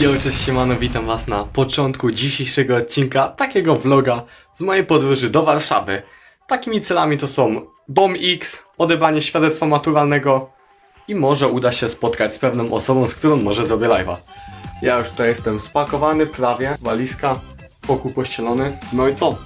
Yo, cześć siemano, witam was na początku dzisiejszego odcinka, takiego vloga z mojej podróży do Warszawy. Takimi celami to są Dom X, odebranie świadectwa maturalnego i może uda się spotkać z pewną osobą, z którą może zrobię live'a. Ja już tutaj jestem spakowany prawie, walizka, pokój pościelony, no i co?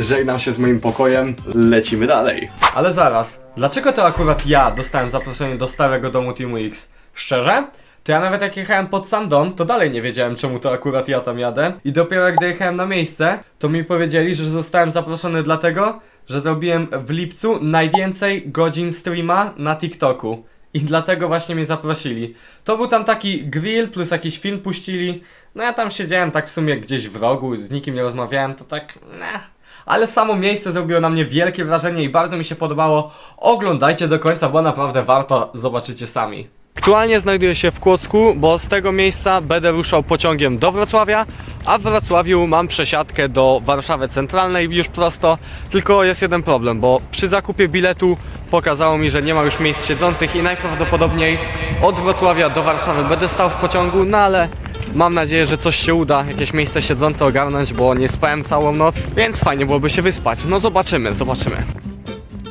Żegnam się z moim pokojem, lecimy dalej. Ale zaraz, dlaczego to akurat ja dostałem zaproszenie do starego domu Teamu X? Szczerze? To ja nawet jak jechałem pod sam dom, to dalej nie wiedziałem czemu to akurat ja tam jadę. I dopiero jak dojechałem na miejsce, to mi powiedzieli, że zostałem zaproszony dlatego, że zrobiłem w lipcu najwięcej godzin streama na TikToku. I dlatego właśnie mnie zaprosili. To był tam taki grill plus jakiś film puścili. No ja tam siedziałem tak w sumie gdzieś w rogu, z nikim nie rozmawiałem, to tak... Nah. Ale samo miejsce zrobiło na mnie wielkie wrażenie i bardzo mi się podobało. Oglądajcie do końca, bo naprawdę warto, zobaczycie sami. Aktualnie znajduję się w Kłodzku, bo z tego miejsca będę ruszał pociągiem do Wrocławia, a w Wrocławiu mam przesiadkę do Warszawy Centralnej już prosto, tylko jest jeden problem, bo przy zakupie biletu pokazało mi, że nie ma już miejsc siedzących i najprawdopodobniej od Wrocławia do Warszawy będę stał w pociągu, no ale mam nadzieję, że coś się uda, jakieś miejsce siedzące ogarnąć, bo nie spałem całą noc, więc fajnie byłoby się wyspać. No zobaczymy, zobaczymy.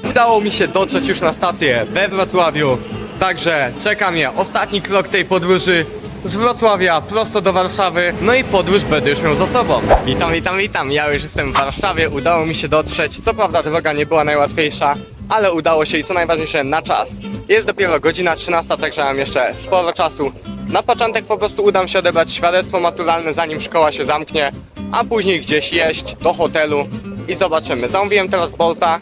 Udało mi się dotrzeć już na stację we Wrocławiu. Także czeka mnie ostatni krok tej podróży z Wrocławia prosto do Warszawy. No i podróż będę już miał za sobą. Witam, witam, witam. Ja już jestem w Warszawie. Udało mi się dotrzeć. Co prawda droga nie była najłatwiejsza, ale udało się i co najważniejsze na czas. Jest dopiero godzina 13, także mam jeszcze sporo czasu. Na początek po prostu udam się odebrać świadectwo maturalne zanim szkoła się zamknie, a później gdzieś jeść do hotelu i zobaczymy. Zamówiłem teraz Bolta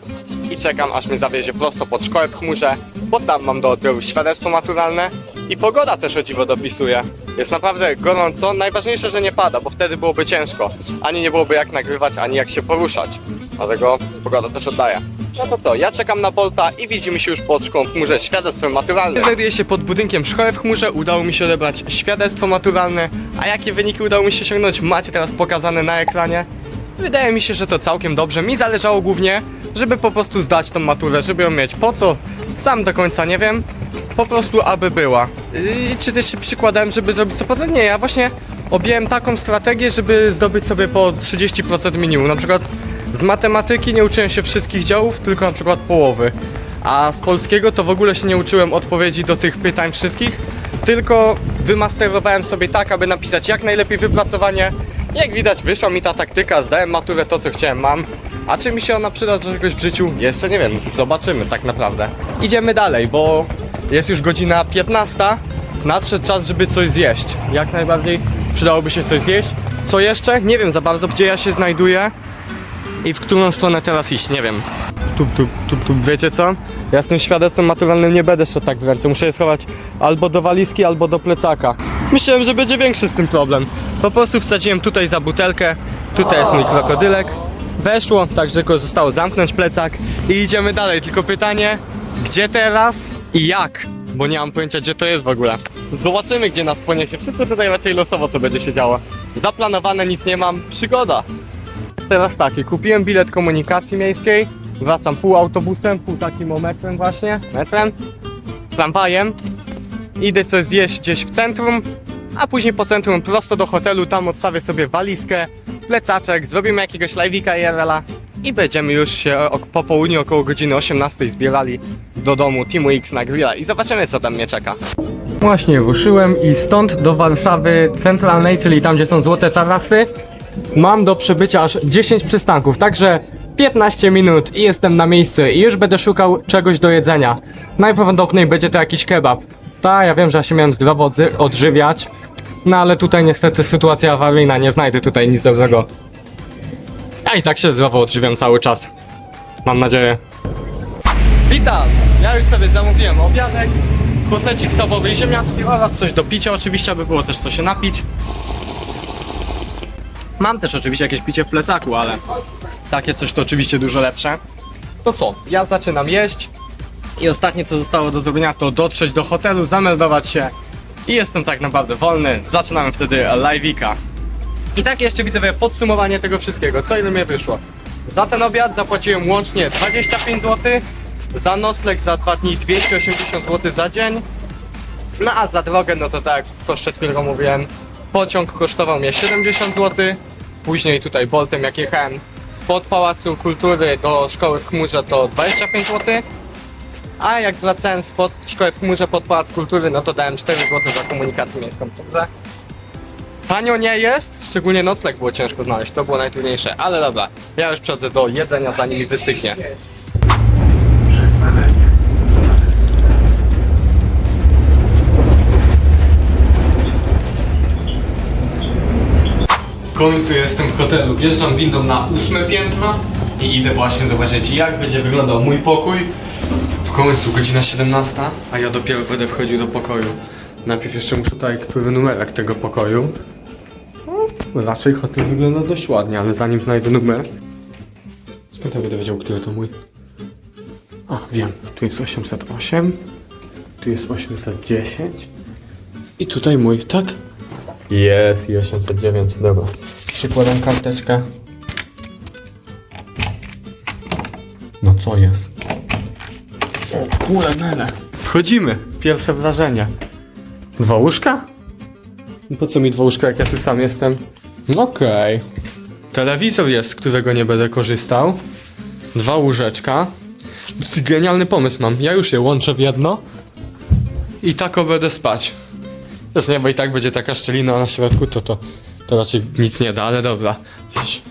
i czekam aż mnie zawiezie prosto pod szkołę w chmurze, bo tam mam do odbioru świadectwo maturalne i pogoda też o dziwo dopisuje. Jest naprawdę gorąco, najważniejsze, że nie pada, bo wtedy byłoby ciężko. Ani nie byłoby jak nagrywać, ani jak się poruszać. Dlatego pogoda też oddaje. No to co, ja czekam na Bolta i widzimy się już pod szkołą w chmurze świadectwem maturalnym. Znajduję się pod budynkiem szkoły w chmurze, udało mi się odebrać świadectwo maturalne, a jakie wyniki udało mi się osiągnąć macie teraz pokazane na ekranie. Wydaje mi się, że to całkiem dobrze. Mi zależało głównie, żeby po prostu zdać tą maturę, żeby ją mieć. Po co? Sam do końca nie wiem. Po prostu aby była. Yy, czy też się przykładałem, żeby zrobić to potem? Nie, ja właśnie objąłem taką strategię, żeby zdobyć sobie po 30% minimum. Na przykład z matematyki nie uczyłem się wszystkich działów, tylko na przykład połowy. A z polskiego to w ogóle się nie uczyłem odpowiedzi do tych pytań wszystkich, tylko wymasterowałem sobie tak, aby napisać jak najlepiej wypracowanie. Jak widać, wyszła mi ta taktyka, zdałem maturę, to co chciałem mam. A czy mi się ona przyda do czegoś w życiu? Jeszcze nie wiem, zobaczymy tak naprawdę. Idziemy dalej, bo jest już godzina 15. Nadszedł czas, żeby coś zjeść. Jak najbardziej przydałoby się coś zjeść. Co jeszcze? Nie wiem za bardzo, gdzie ja się znajduję i w którą stronę teraz iść, nie wiem. Tu, tu, tu, tu, wiecie co? Ja z tym świadectwem maturalnym nie będę szedł tak w. Muszę je schować albo do walizki, albo do plecaka. Myślałem, że będzie większy z tym problem. Po prostu wsadziłem tutaj za butelkę. Tutaj jest mój krokodylek. Weszło, także tylko zostało zamknąć plecak i idziemy dalej. Tylko pytanie, gdzie teraz i jak? Bo nie mam pojęcia, gdzie to jest w ogóle. Zobaczymy, gdzie nas poniesie. Wszystko tutaj raczej losowo, co będzie się działo. Zaplanowane nic nie mam. Przygoda. Jest teraz taki, kupiłem bilet komunikacji miejskiej, wracam pół autobusem, pół takim o metrem właśnie, metrem, tramwajem, idę coś zjeść gdzieś w centrum, a później po centrum prosto do hotelu, tam odstawię sobie walizkę, plecaczek, zrobimy jakiegoś live'ika IRL-a i będziemy już się po południu około godziny 18 zbierali do domu Teamu X na grilla i zobaczymy co tam mnie czeka. Właśnie ruszyłem i stąd do Warszawy Centralnej, czyli tam gdzie są złote tarasy, mam do przebycia aż 10 przystanków, także 15 minut i jestem na miejscu i już będę szukał czegoś do jedzenia. Najprawdopodobniej będzie to jakiś kebab. Ta, ja wiem, że ja się miałem zdrowo odżywiać, no ale tutaj niestety sytuacja awaryjna, nie znajdę tutaj nic dobrego. Ja i tak się zdrowo odżywiam cały czas. Mam nadzieję. Witam! Ja już sobie zamówiłem obiadek, kotlecik schabowy i ziemniaczki oraz coś do picia oczywiście, aby było też co się napić. Mam też oczywiście jakieś picie w plecaku, ale takie coś to oczywiście dużo lepsze. To co? Ja zaczynam jeść i ostatnie co zostało do zrobienia to dotrzeć do hotelu, zameldować się i jestem tak naprawdę wolny. Zaczynamy wtedy live'ika. I tak jeszcze widzę podsumowanie tego wszystkiego, co ile mi wyszło. Za ten obiad zapłaciłem łącznie 25 zł, za nocleg za dwa dni 280 zł za dzień, no a za drogę, no to tak, to przed chwilą mówiłem, Pociąg kosztował mnie 70 zł. Później tutaj Boltem jak jechałem spod Pałacu Kultury do szkoły w Chmurze to 25 zł. A jak wracałem spod szkoły w Chmurze pod Pałac Kultury, no to dałem 4 zł za komunikację miejską. Dobrze? Tanio nie jest, szczególnie nocleg było ciężko znaleźć, to było najtrudniejsze, ale dobra, ja już przechodzę do jedzenia zanim mi wystygnie. W końcu jestem w hotelu, wjeżdżam windą na ósme piętro i idę właśnie zobaczyć jak będzie wyglądał mój pokój. Końcu godzina 17, a ja dopiero będę wchodził do pokoju. Najpierw jeszcze muszę tutaj, który numerek tego pokoju. No, raczej hotel wygląda dość ładnie, ale zanim znajdę numer... Skąd ja będę wiedział, który to mój? A, wiem. Tu jest 808, tu jest 810 i tutaj mój, tak? Jest i 809, dobra. Przykładam karteczkę. No co jest? Kule mele. Wchodzimy. Pierwsze wrażenie. Dwa łóżka? Po co mi dwa łóżka, jak ja tu sam jestem? No okej. Telewizor jest, z którego nie będę korzystał. Dwa łóżeczka. Genialny pomysł mam. Ja już je łączę w jedno. I tak będę spać. Też nie, bo i tak będzie taka szczelina na środku, to to, to raczej nic nie da, ale dobra. Gdzieś.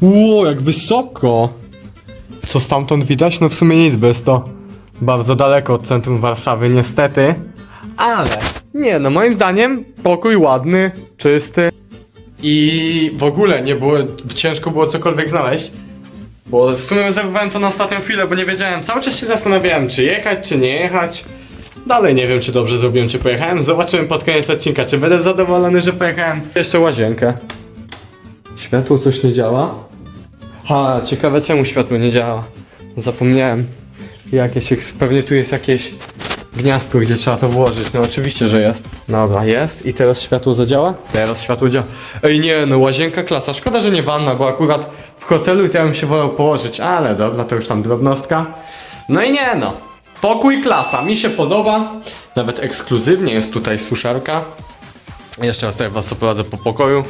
Ło, jak wysoko! Co stamtąd widać? No w sumie nic, bo jest to bardzo daleko od centrum Warszawy, niestety. Ale, nie no, moim zdaniem pokój ładny, czysty. I w ogóle nie było, ciężko było cokolwiek znaleźć. Bo w sumie rezerwowałem to na ostatnią chwilę, bo nie wiedziałem, cały czas się zastanawiałem, czy jechać, czy nie jechać. Dalej nie wiem, czy dobrze zrobiłem, czy pojechałem. Zobaczymy pod koniec odcinka, czy będę zadowolony, że pojechałem. Jeszcze łazienkę. Światło coś nie działa? Ha, ciekawe czemu światło nie działa. Zapomniałem. Jakieś, pewnie tu jest jakieś gniazdko, gdzie trzeba to włożyć. No oczywiście, że jest. Dobra, jest. I teraz światło zadziała? Teraz światło działa. Ej nie, no łazienka klasa. Szkoda, że nie wanna, bo akurat w hotelu to ja bym się wolał położyć. Ale dobra, to już tam drobnostka. No i nie no. Pokój klasa, mi się podoba. Nawet ekskluzywnie jest tutaj suszarka. Jeszcze raz tutaj was oprowadzę po pokoju.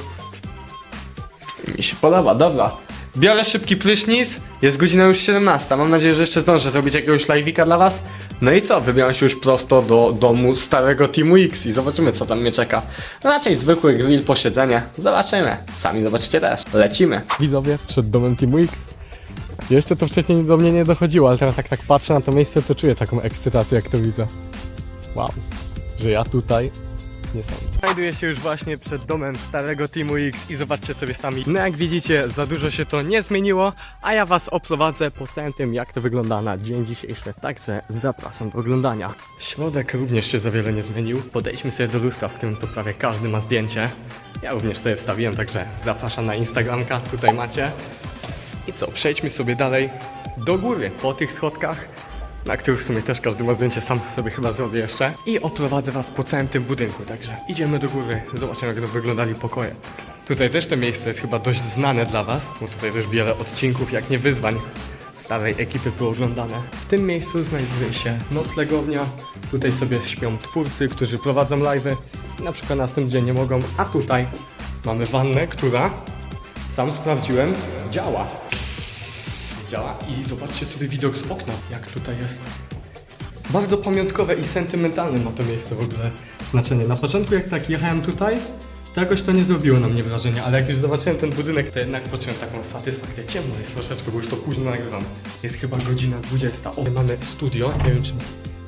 Mi się podoba, dobra. Biorę szybki prysznic, jest godzina już 17. Mam nadzieję, że jeszcze zdążę zrobić jakiegoś live'ika dla was. No i co, wybieram się już prosto do domu starego Teamu X i zobaczymy co tam mnie czeka. Raczej zwykły grill, posiedzenie. Zobaczymy. Sami zobaczycie też. Lecimy. Widzowie, przed domem Teamu X. Jeszcze to wcześniej do mnie nie dochodziło, ale teraz jak tak patrzę na to miejsce, to czuję taką ekscytację, jak to widzę. Wow, że ja tutaj nie. Znajduję się już właśnie przed domem starego Teamu X i zobaczcie sobie sami. No jak widzicie, za dużo się to nie zmieniło, a ja was oprowadzę po całym tym, jak to wygląda na dzień dzisiejszy. Także zapraszam do oglądania. Środek również się za wiele nie zmienił. Podejdźmy sobie do lustra, w którym to prawie każdy ma zdjęcie. Ja również sobie wstawiłem, także zapraszam na Instagramka, tutaj macie. I co, przejdźmy sobie dalej do góry, po tych schodkach, na których w sumie też każdy ma zdjęcie, sam sobie chyba zrobię jeszcze. I oprowadzę was po całym tym budynku, także idziemy do góry, zobaczymy jak to wyglądali pokoje. Tutaj też to miejsce jest chyba dość znane dla was, bo tutaj też wiele odcinków, jak nie wyzwań starej ekipy było oglądane. W tym miejscu znajduje się noclegownia, tutaj sobie śpią twórcy, którzy prowadzą live'y, na przykład następny dzień nie mogą, a tutaj mamy wannę, która sam sprawdziłem, działa. I zobaczcie sobie widok z okna, jak tutaj jest. Bardzo pamiątkowe i sentymentalne ma to miejsce w ogóle znaczenie. Na początku jak tak jechałem tutaj, to jakoś to nie zrobiło na mnie wrażenia, ale jak już zobaczyłem ten budynek, to jednak poczułem taką satysfakcję. Ciemno jest troszeczkę, bo już to późno nagrywam. Jest chyba godzina 20. O, mamy studio, nie wiem czy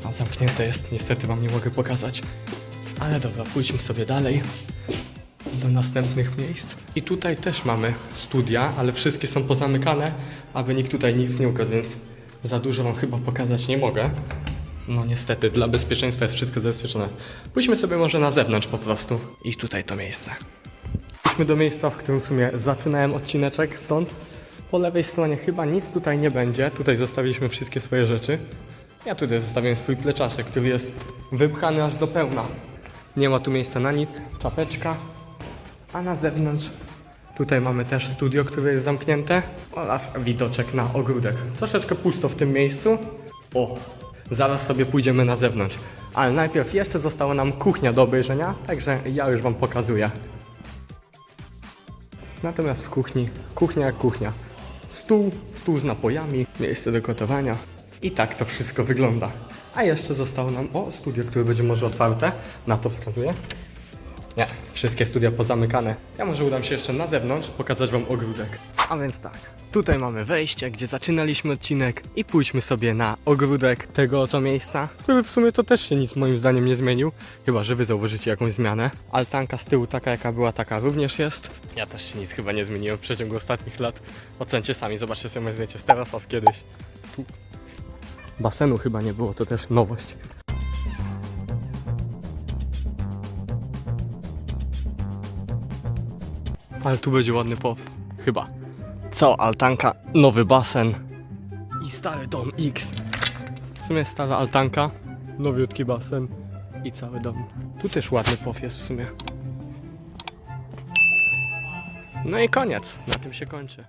a, zamknięte jest, niestety wam nie mogę pokazać. Ale dobra, pójdźmy sobie dalej do następnych miejsc. I tutaj też mamy studia, ale wszystkie są pozamykane, aby nikt tutaj nic nie ukradł, więc za dużo wam chyba pokazać nie mogę. No niestety, dla bezpieczeństwa jest wszystko zabezpieczone. Pójdźmy sobie może na zewnątrz po prostu. I tutaj to miejsce. Idźmy do miejsca, w którym w sumie zaczynałem odcineczek stąd. Po lewej stronie chyba nic tutaj nie będzie. Tutaj zostawiliśmy wszystkie swoje rzeczy. Ja tutaj zostawiłem swój pleczaszek, który jest wypchany aż do pełna. Nie ma tu miejsca na nic. Czapeczka. A na zewnątrz tutaj mamy też studio, które jest zamknięte oraz widoczek na ogródek. Troszeczkę pusto w tym miejscu. O, Zaraz sobie pójdziemy na zewnątrz. Ale najpierw jeszcze została nam kuchnia do obejrzenia, także ja już wam pokazuję. Natomiast w kuchni, kuchnia jak kuchnia. Stół, stół z napojami, miejsce do gotowania. I tak to wszystko wygląda. A jeszcze zostało nam, o, studio, które będzie może otwarte. Na to wskazuje. Wszystkie studia pozamykane. Ja może udam się jeszcze na zewnątrz, pokazać wam ogródek. A więc tak, tutaj mamy wejście, gdzie zaczynaliśmy odcinek i pójdźmy sobie na ogródek tego oto miejsca, który w sumie to też się nic moim zdaniem nie zmienił, chyba że wy zauważycie jakąś zmianę. Altanka z tyłu taka jaka była, taka również jest. Ja też się nic chyba nie zmieniłem w przeciągu ostatnich lat. Ocencie sami, zobaczcie sobie moje zdjęcie z teraz, a z kiedyś. Basenu chyba nie było, to też nowość. Ale tu będzie ładny pop. Chyba. Co, altanka, nowy basen i stary dom X. W sumie stara altanka, nowiutki basen i cały dom. Tu też ładny pop jest w sumie. No i koniec. Na tym się kończy.